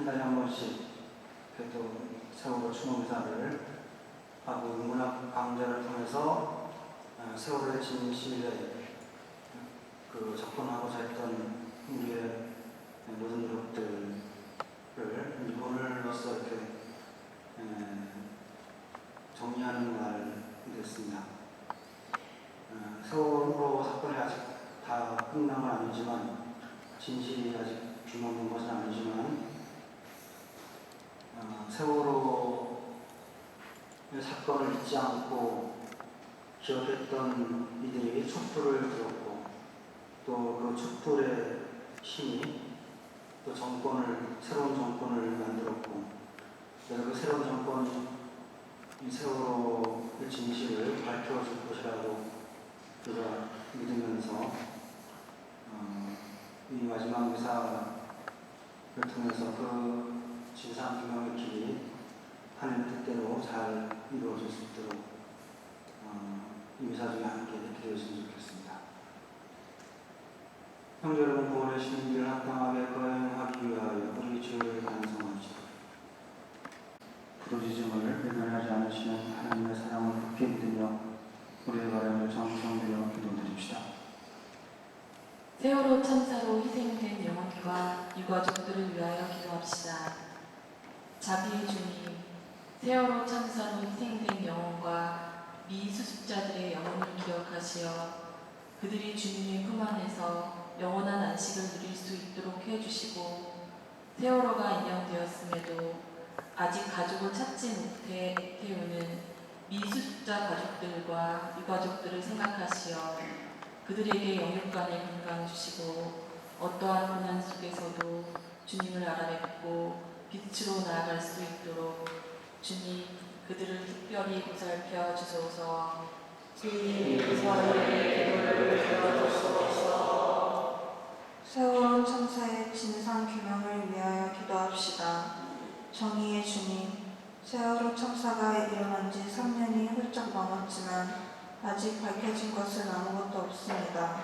한 달에 한 번씩 또 세월호 추모미사를 하고 문학 강좌를 통해서 어, 세월호의 진실에 그 접근하고자 했던 우리의 모든 노력들을 일본으로서 이렇게 에, 정리하는 날이 됐습니다. 어, 세월호 사건이 아직 다 끝난 건 아니지만 진실이 아직 규명된 것은 아니지만 어, 세월호 사건을 잊지 않고 기억했던 이들에게 촛불을 들었고 또 그 촛불의 힘이 또 정권을 새로운 정권을 만들었고 그 새로운 정권이 이 세월호의 진실을 밝혀줄 것이라고 우리가 믿으면서 어, 이 마지막 미사를 통해서 그 진상 규명의 길이 하나님 뜻대로 잘 이루어질 수 있도록 어, 이 미사 중에 함께 기도했으면 좋겠습니다. 형제 여러분, 부활의 신들을 합당하게 거행하기 위하여 우리 주를 반성합시다. 부르짖음을 외면하지 않으시는 하나님의 사랑을 굳게 믿으며 우리의 바람을 정성되어 기도드립시다. 세월호 참사로 희생된 영혼과 유가족들을 위하여 기도합시다. 자비의 주님, 세월호 참사로 희생된 영혼과 미수습자들의 영혼을 기억하시어 그들이 주님의 품 안에서 영원한 안식을 누릴 수 있도록 해주시고 세월호가 인정되었음에도 아직 가족을 찾지 못해 애태우는 미수습자 가족들과 유가족들을 생각하시어 그들에게 영육간의 건강 주시고 어떠한 고난 속에서도 주님을 알아뵙고 빛으로 나아갈 수 있도록 주님 그들을 특별히 보살펴 주소서 세월호 참사의 진상 규명을 위하여 기도합시다. 정의의 주님, 세월호 참사가 일어난 지 3년이 훌쩍 넘었지만 아직 밝혀진 것은 아무것도 없습니다.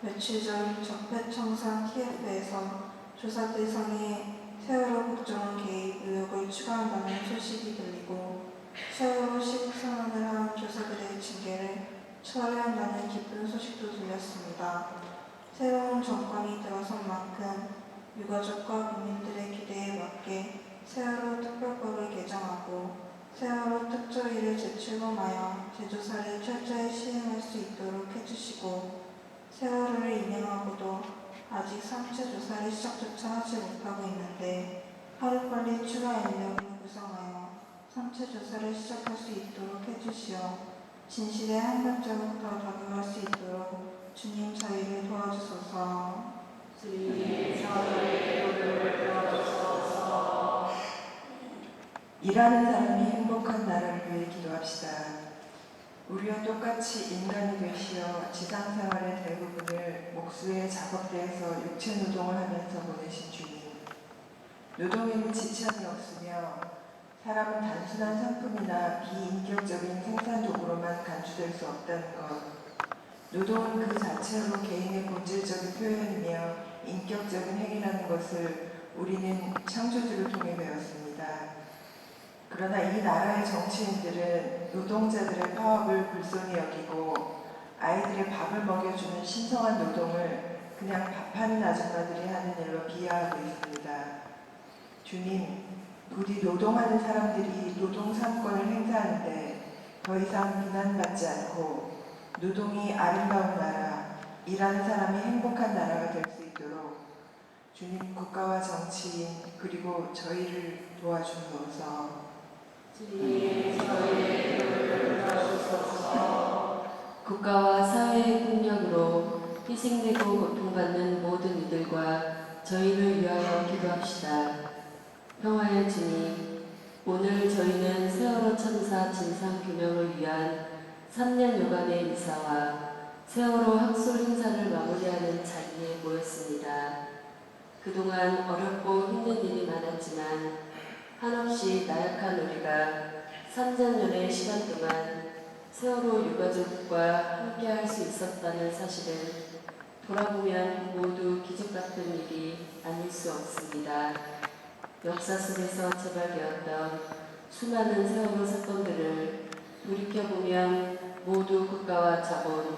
며칠 전 적폐청산 키예프에서 조사 대상에 세월호 국정원 개입 의혹을 추가한다는 소식이 들리고 세월호 시국 선언을 한 조사들의 징계를 철회한다는 기쁜 소식도 들렸습니다. 새로운 정권이 들어선 만큼 유가족과 국민들의 기대에 맞게 세월호 특별법을 개정하고 세월호 특조위를 재출범하여 재조사를 철저히 시행할 수 있도록 해주시고 세월호를 인양하고도 아직 상체 조사를 시작조차 하지 못하고 있는데 하루빨리 추가 인력을 구성하여 상체 조사를 시작할 수 있도록 해주시어 진실에 한 발자국 더 다가갈 수 있도록 주님 저희를 도와주소서. 일하는 사람이 행복한 나라를 위해 기도합시다. 우리와 똑같이 인간이 되시어 지상 생활의 대부분을 목수의 작업대에서 육체 노동을 하면서 보내신 주님. 노동에는 지참이 없으며 사람은 단순한 상품이나 비인격적인 생산 도구로만 간주될 수 없다는 것. 노동은 그 자체로 개인의 본질적인 표현이며 인격적인 행위라는 것을 우리는 창조주를 통해 배웠습니다. 그러나 이 나라의 정치인들은 노동자들의 파업을 불손히 여기고 아이들의 밥을 먹여주는 신성한 노동을 그냥 밥하는 아줌마들이 하는 일로 비하하고 있습니다. 주님, 부디 노동하는 사람들이 노동 삼권을 행사하는데 더 이상 비난받지 않고 노동이 아름다운 나라, 일하는 사람이 행복한 나라가 될 수 있도록 주님 국가와 정치인 그리고 저희를 도와주소서. 국가와 사회의 폭력으로 희생되고 고통받는 모든 이들과 저희를 위하여 기도합시다. 평화의 주님, 오늘 저희는 진상 규명을 위한 3년 여간의 미사와 세월호 학술 행사를 마무리하는 자리에 모였습니다. 그동안 어렵고 힘든 일이 많았지만 한없이 나약한 우리가 3년여의 시간 동안 세월호 유가족과 함께 할 수 있었다는 사실은 돌아보면 모두 기적 같은 일이 아닐 수 없습니다. 역사 속에서 재발되었던 수많은 세월호 사건들을 돌이켜보면 모두 국가와 자본,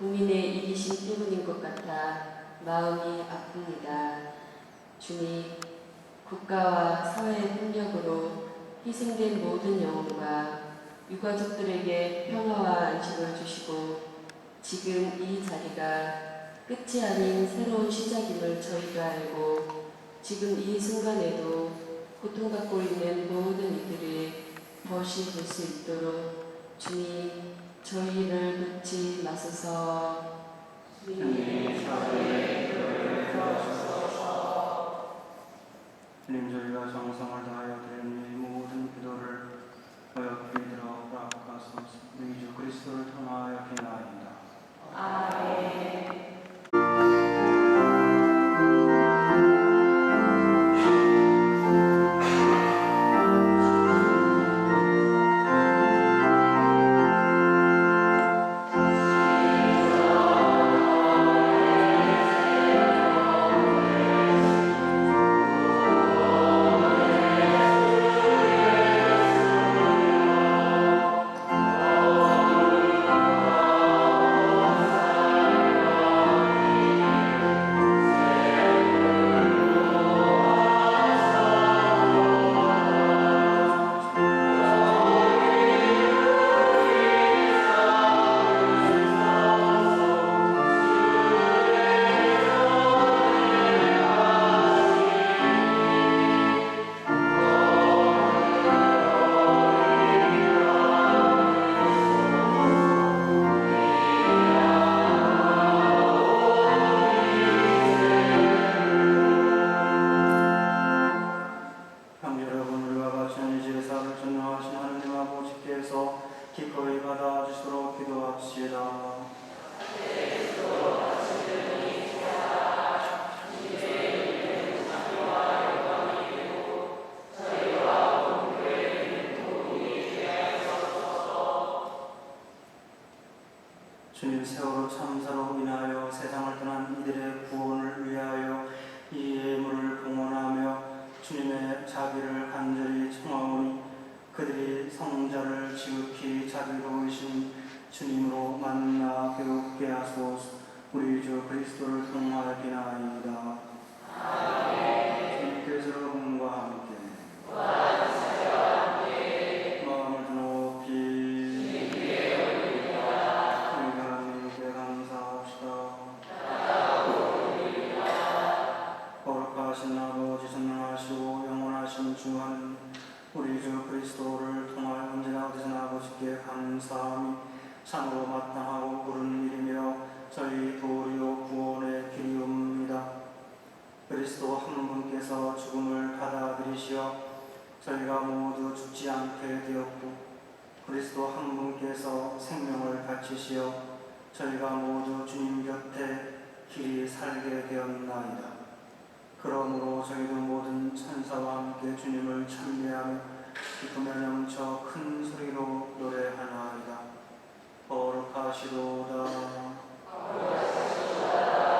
국민의 이기심 때문인 것 같아 마음이 아픕니다. 주님, 국가와 사회의 폭력으로 희생된 모든 영혼과 유가족들에게 평화와 안식을 주시고 지금 이 자리가 끝이 아닌 새로운 시작임을 저희가 알고 지금 이 순간에도 고통받고 있는 모든 이들의 벗이 될 수 있도록 주님 저희를 놓지 마소서. 주님 저희 가 정성을 다하여 드리는 이 모든 기도를 어여삐 들어 허락하소서. 우리 주 그리스도를 통하여 기나이다 주님 세월호 참사로 인하여 세상을 떠난 이들의 구원을 주님을 찬미하며 기쁨에 넘쳐 큰 소리로 노래하나이다. 거룩하시도다. 오늘의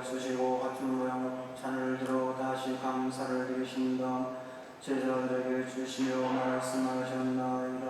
베풀시고 같은 모양 잔을 들어 다시 감사를 드리신 다음 제자들에게 주시며 말씀하셨나이다.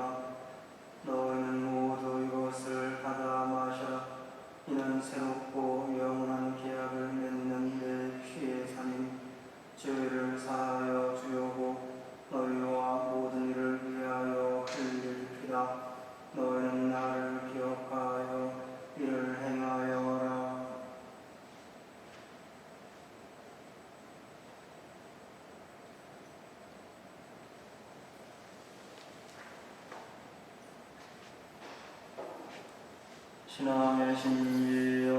신앙의 신이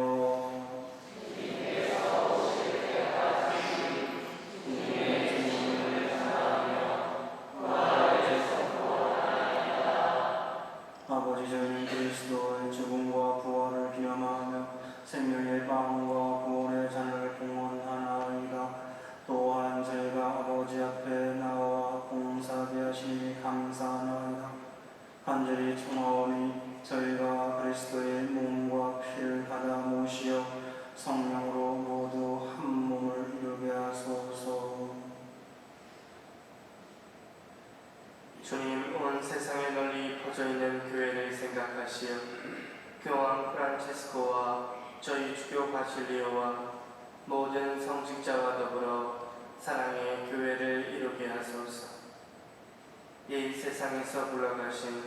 세상에서 불러가신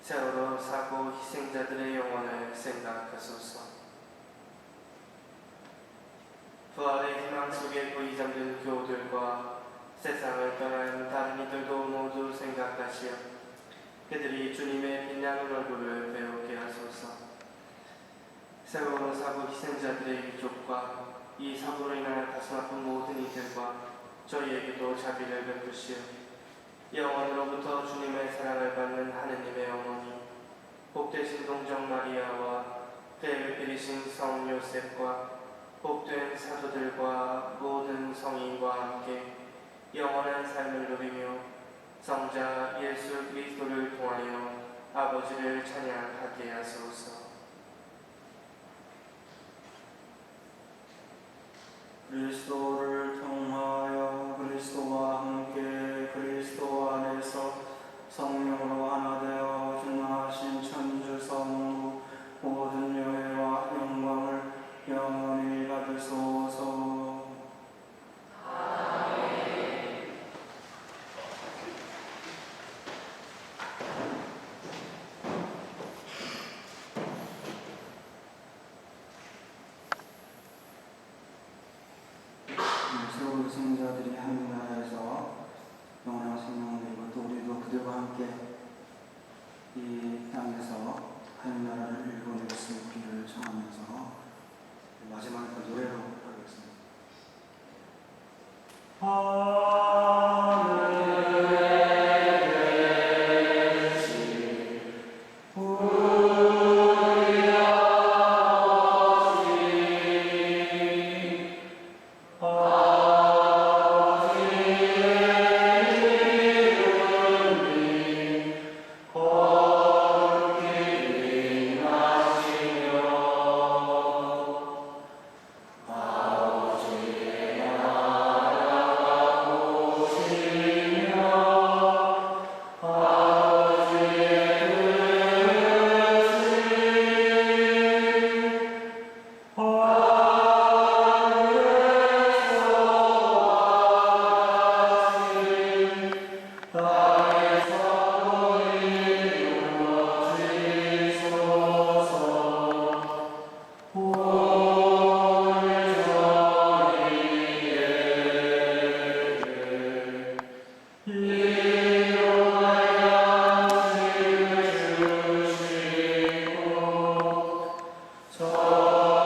세월호 사고 희생자들의 영혼을 생각하소서. 부활의 희망 속에 고이 잠든 교우들과 세상을 떠난 다른 이들도 모두 생각하시어 그들이 주님의 빛나는 얼굴을 배우게 하소서. 세월호 사고 희생자들의 유족과 이 사고로 인하여 가슴 아픈 모든 이들과 저희에게도 자비를 베푸시어 영원으로부터 주님의 사랑을 받는 하느님의 어머니 복되신 동정 마리아와 빌이신 성 요셉과 복된 사도들과 모든 성인과 함께 영원한 삶을 누리며 성자 예수 그리스도를 통하여 아버지를 찬양하게 하소서. 그리스도 이 땅에서 하늘나라를 일궈낼 수 있기를 청하면서 마지막에 그 노래로 하겠습니다. 아 Lord.